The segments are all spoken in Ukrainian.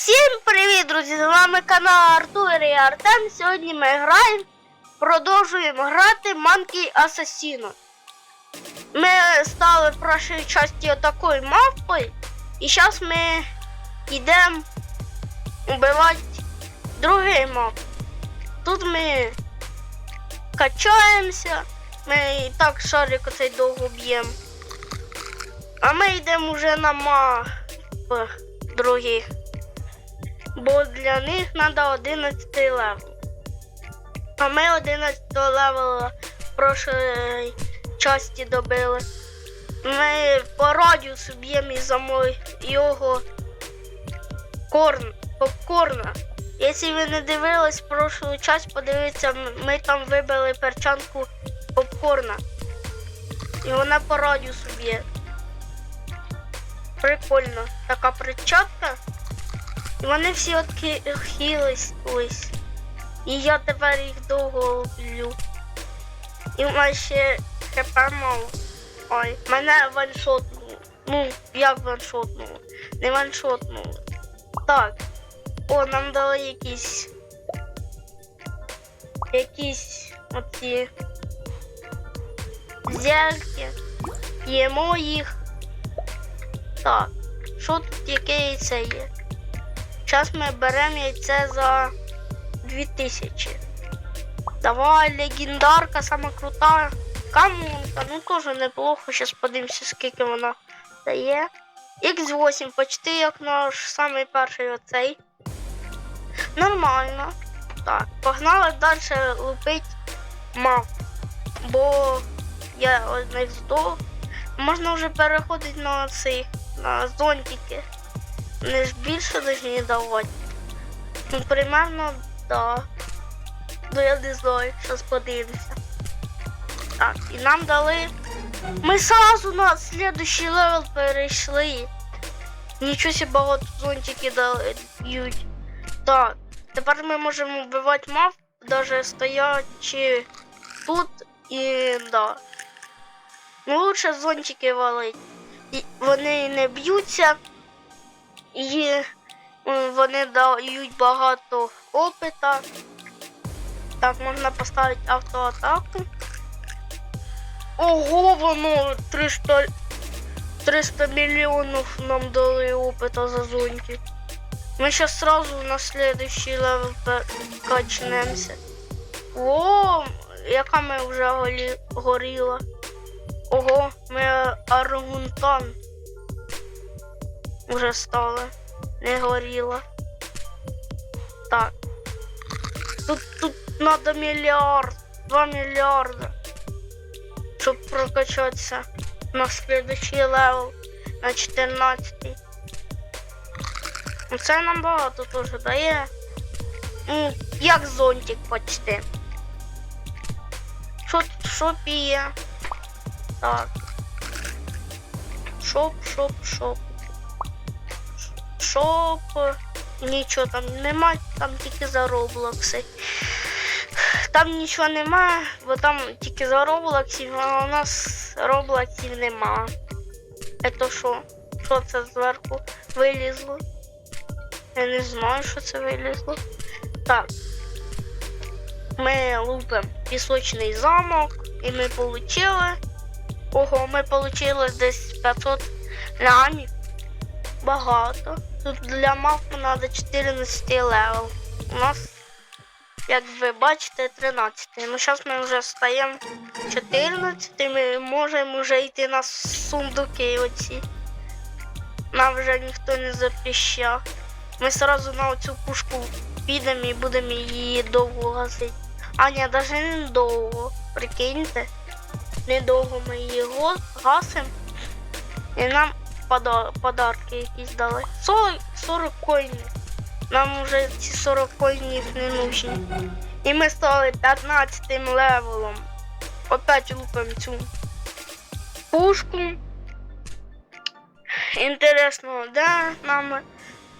Всім привіт, друзі! З вами канал Артур і Артем. Сьогодні ми граємо, продовжуємо грати Monkey Assassino. Ми стали в першій часті отакою мавпою, і зараз ми йдемо убивати другий мавп. Тут ми качаємося, ми і так шарик оцей довго б'ємо. А ми йдемо вже на мавп других. Бо для них треба 11 левел. А ми 11 левела в прошлій часті добили. Ми по радіусу б'ємо із його корн, попкорна. Якщо ви не дивились прошлу часть, подивіться, ми там вибили перчанку попкорна. І вона по радіусу б'є. Прикольно. Така перчатка. І вони всі відхились ось. І я тепер їх довго люблю. І в мене ще хп мало. Ой, мене ваншотнуло. Ну, як ваншотнуло? Не ваншотнуло. Так. О, нам дали якісь. Якісь оці зельки. Їмо їх. Так. Що тут яке яйце є? Зараз ми беремо яйце за 2000. Давай, легендарка, сама крута. Камонка, ну теж неплохо. Зараз подивимося, скільки вона дає. X8 почти як наш самий перший оцей. Нормально. Так, погнали далі лупить мав. Бо я одних здох. Можна вже переходити на цих, на зонтики. Ж більше должны давати. Ну, примерно, да. Ну я не знаю, зараз подивимося. Так, і нам дали. Ми сразу на следующий левел перейшли. Нічого себе багато зонтики дають. Так, тепер ми можемо вбивати мав, навіть стоячи тут і да. Ну лучше зонтики валить. І Вони не б'ються. І вони дають багато опита. Так, можна поставити автоатаку. Ого, воно 300, 300 мільйонів нам дали опита за зонтик. Ми зараз сразу на следующий левел качнемося. О, яка ми вже горіла. Ого, ми аргунтан вже стали. Не горіла. Так. Тут тут надо мільярд. Два мільярда. Щоб прокачатися на следующий левел на 14. Ну, Це нам багато теж дає. Ну, як зонтик почти. Що, що п'є? Так. Шоп, шоп, шоп. Шоп. Нічого там нема, там тільки за роблокси. Там нічого нема, бо там тільки за роблоксів, а у нас роблоксів нема. Это що? Що це зверху вилізло? Я не знаю, що це вилізло. Так. Ми лупимо пісочний замок, і ми отримали. Ого, ми отримали десь 500 лямів. Багато. Тут для мавпи треба 14 левел. У нас, як ви бачите, 13. Ну зараз ми вже стаємо 14, ми можемо вже йти на сундуки оці. Нам вже ніхто не запрещав. Ми одразу на оцю пушку підемо і будемо її довго гасити. А ні, навіть не довго. Прикиньте. Недовго ми її гасимо. І нам подарки якісь дали. 40, 40 коїнів. Нам вже ці 40 коїнів не нужні. І ми стали 15 левелом. Опять лупимо цю пушку. Інтересно, де нам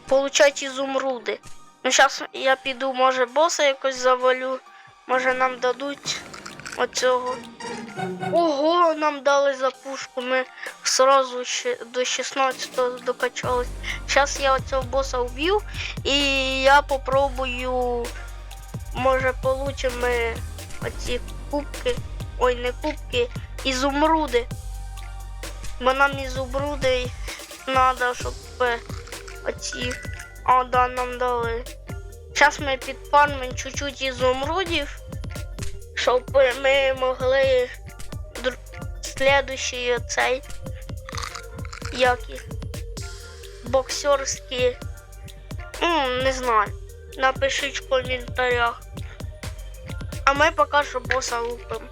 получать ізумруди? Ну, зараз я піду, може, боса якось завалю. Може нам дадуть оцього. Ого, нам дали за пушку. Ми сразу ще до 16 докачались. Зараз я оцього боса вб'ю і я попробую. Може получимо оці кубки. Ой, не кубки, ізумруди. Бо нам ізумруди треба, щоб е, оці. А, да, нам дали. Зараз ми підпармимо чуть-чуть ізумрудів, щоб ми могли слідущий цей які боксерські. М, не знаю. Напишіть в коментарях. А ми поки що боса лупимо.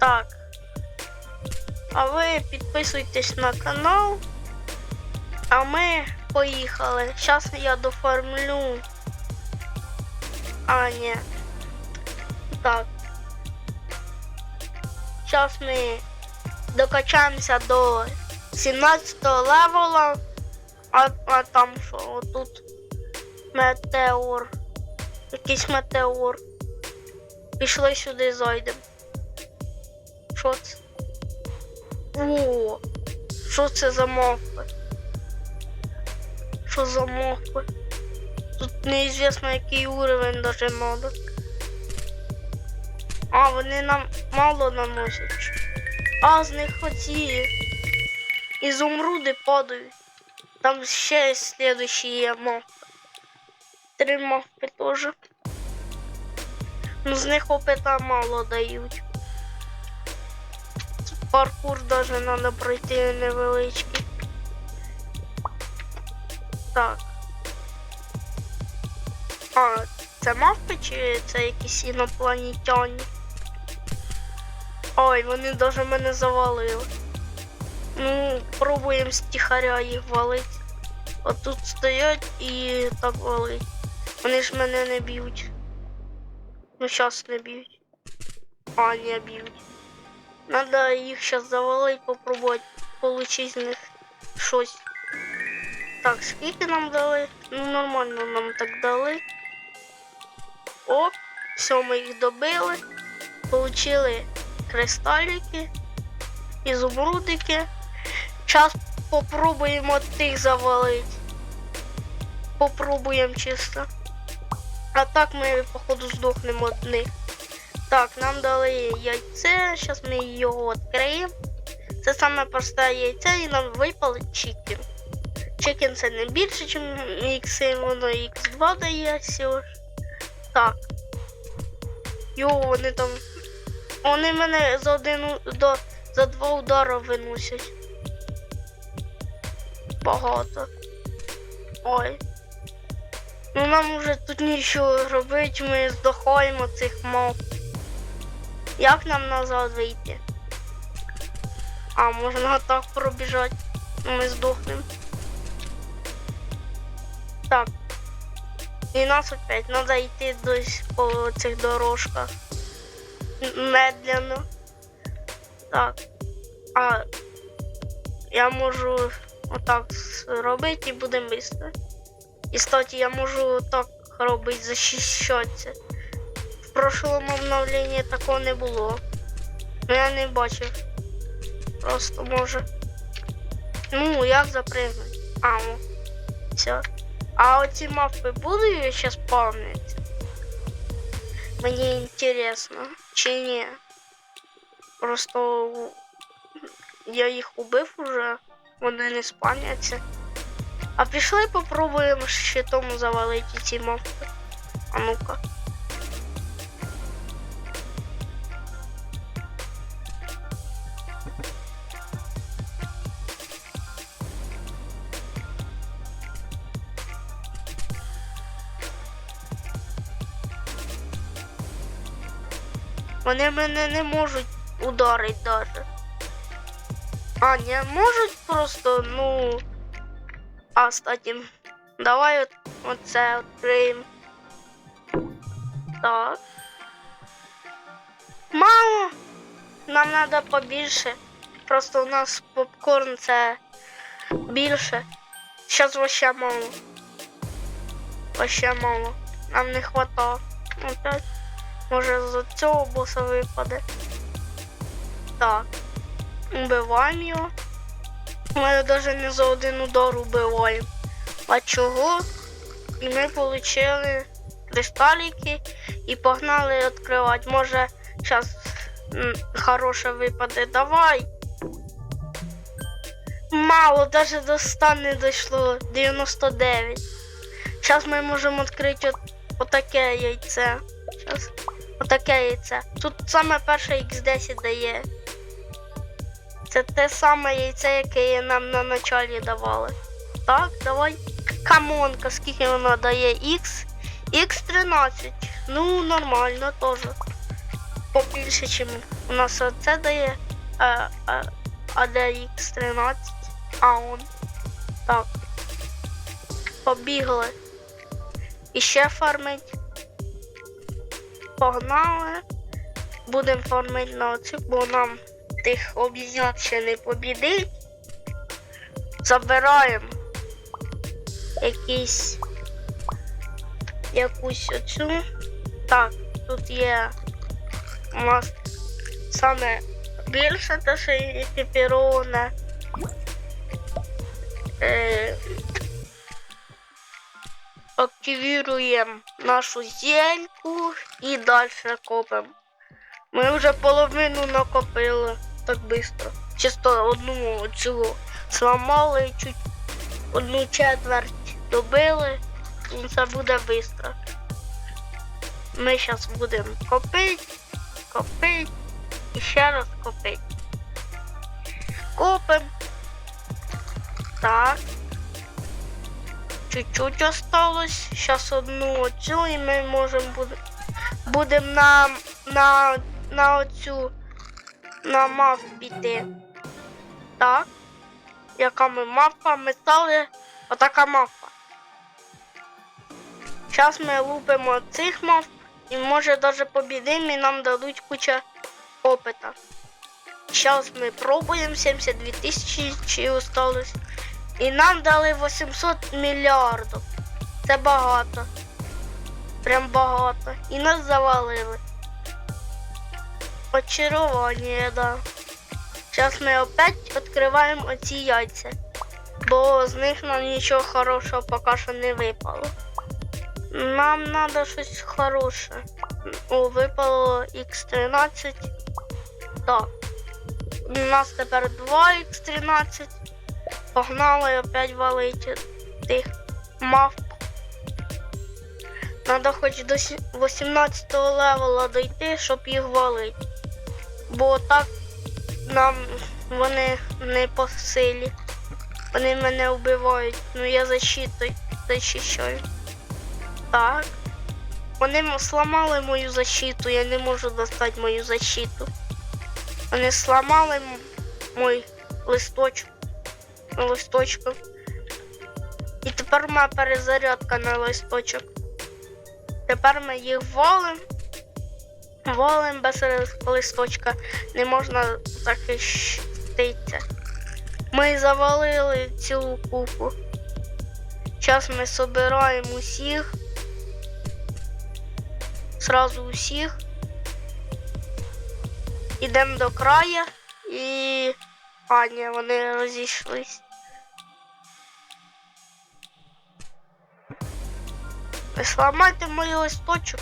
Так. А ви підписуйтесь на канал. А ми поїхали. Зараз я доформлю. А, ні. Так. Зараз ми докачаємося до 17 левела. А, а там що? Отут метеор. Якийсь метеор. Пішли сюди зайдемо. Що це? О, що це за мавпи? Що за мавпи? Тут неізвісно який уровень даже надо. А, вони нам мало наносять. А, з них оці ізумруди падають. Там ще слідущі є мавпи. Три мавпи теж. Ну, з них опита мало дають. Паркур даже треба пройти невеличкий. Так. А, це мавпи чи це якісь інопланетяні? Ой, вони даже мене завалили. Ну, пробуємо стихаря їх валити. Отут стоять і так валить. Вони ж мене не б'ють. Ну, зараз не б'ють. А, не б'ють. Надо їх зараз завалити, попробувати получить з них щось. Так, скільки нам дали? Ну, нормально нам так дали. Оп, все, ми їх добили. Получили кристалики, ізумрудики. Зараз попробуємо тих завалити. Попробуємо чисто. А так ми, походу, здохнемо від них. Так, нам дали яйце, зараз ми його відкриємо. Це саме просте яйце і нам випали чікен. Чікен це не більше, ніж ікси, воно Х2 дає всього. Так. Йо, вони там. Вони мене за один до за два удара виносять. Багато. Ой. Ну нам уже тут нічого робити, ми здохаємо цих мов. Як нам назад вийти? А, можна так пробіжати. Ну, Ми здохнемо. Так. І нас опять треба йти десь по цих дорожках. Медленно. Так. А я можу отак зробити і буде швидко. І кстати, я можу так робити, захищатися. В прошлому обновленні такого не було. Ну я не бачив. Просто може. Ну, як запригнути? А, о. Все. А оці мавпи будуть ще спавнити? Мені интересно, чи ні? Просто я їх убив уже, вони не спавняться. А пішли попробуємо щитом завалити ці мавпи. А ну-ка. Вони мене не можуть ударити даже. А, не можуть просто, ну. А, кстати, давай от, оце відкриємо. Так. Мало! Нам треба побільше. Просто у нас попкорн це більше. Зараз вообще мало. Вообще мало. Нам не хватало. Опять. Може з цього боса випаде. Так. Убиваємо його. Ми навіть не за один удар убиваємо. А чого? І ми отримали кристаліки і погнали відкривати. Може, зараз хороше випаде. Давай. Мало, навіть до 100 не дійшло. 99. Зараз ми можемо відкрити от, отаке яйце. Щас. Отаке яйце. Тут саме перше X10 дає. Це те саме яйце, яке нам на началі давали. Так, давай. Камонка, скільки вона дає? X. X13. Ну, нормально теж. Побільше, чим у нас оце дає. А, а, а де X13? А он. Так. Побігли. І ще фармить. Погнали. Будемо фармити на оцю, бо нам тих обізян ще не побідить. Забираємо якийсь якусь оцю. Так, тут є у нас саме більше те, що екіпіроване. Е, активіруємо нашу зельку і далі копимо. Ми вже половину накопили так швидко. Чисто одну цю зламали, чуть одну четверть добили, і це буде швидко. Ми зараз будемо копити, копити і ще раз копити. Копимо. Так. Чуть-чуть осталось. Зараз одну оцю і ми можемо буде, будемо на, на, на оцю на мав піти. Так. Яка ми мавпа? Ми стали отака мавпа. Зараз ми лупимо цих мавп і може навіть побідимо і нам дадуть куча опита. Зараз ми пробуємо 72 тисячі чи осталось. І нам дали 800 мільярдів. Це багато. Прям багато. І нас завалили. Очарування, да. Зараз ми опять відкриваємо оці яйця. Бо з них нам нічого хорошого поки що не випало. Нам треба щось хороше. О, випало X13. Так. У нас тепер 2 X13. Погнали опять валити тих мавп. Надо хоч до 18 левела дойти, щоб їх валити. Бо так нам вони не по силі. Вони мене вбивають. Ну я защитою защищаю. Так. Вони сломали мою защиту, я не можу достати мою защиту. Вони сломали мой листочок. Листочком. І тепер моя перезарядка на листочок. Тепер ми їх валим. Валим без листочка. Не можна захиститися. Ми завалили цілу купу. Зараз ми собираємо усіх. Сразу усіх. Ідемо до краю і... А, ні, вони розійшлись. Ви сломайте мой листочок.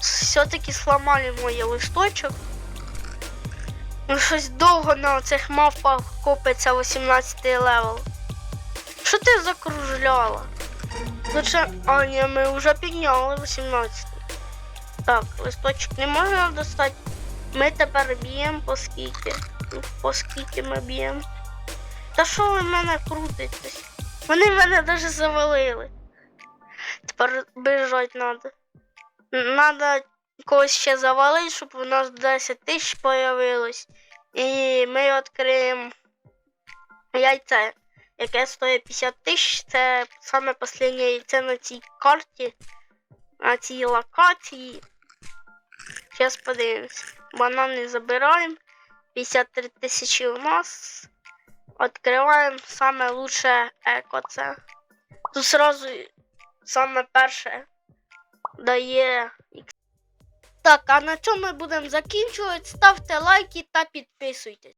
Все-таки сломали мой листочок. Ну щось довго на цих мавпах копиться 18 левел. Що ти закружляла? Лучше... А, ні, ми вже підняли 18. Так, листочок не можна достати. Ми тепер б'ємо по скільки. Ну, По скільки ми б'ємо. Та що ви мене крутитесь? Вони мене навіть завалили. Тепер біжать треба. Надо когось ще завалити, щоб у нас 10 тисяч появилось. І ми відкриємо яйце, яке стоїть 50 тисяч. Це саме останнє яйце на цій карті, на цій локації. Зараз подивимось. Банани забираємо. 53 тисячі у нас. Відкриваємо саме лучше еко це. Тут сразу саме перше дає. Так, а на цьому ми будемо закінчувати. Ставте лайки та підписуйтесь.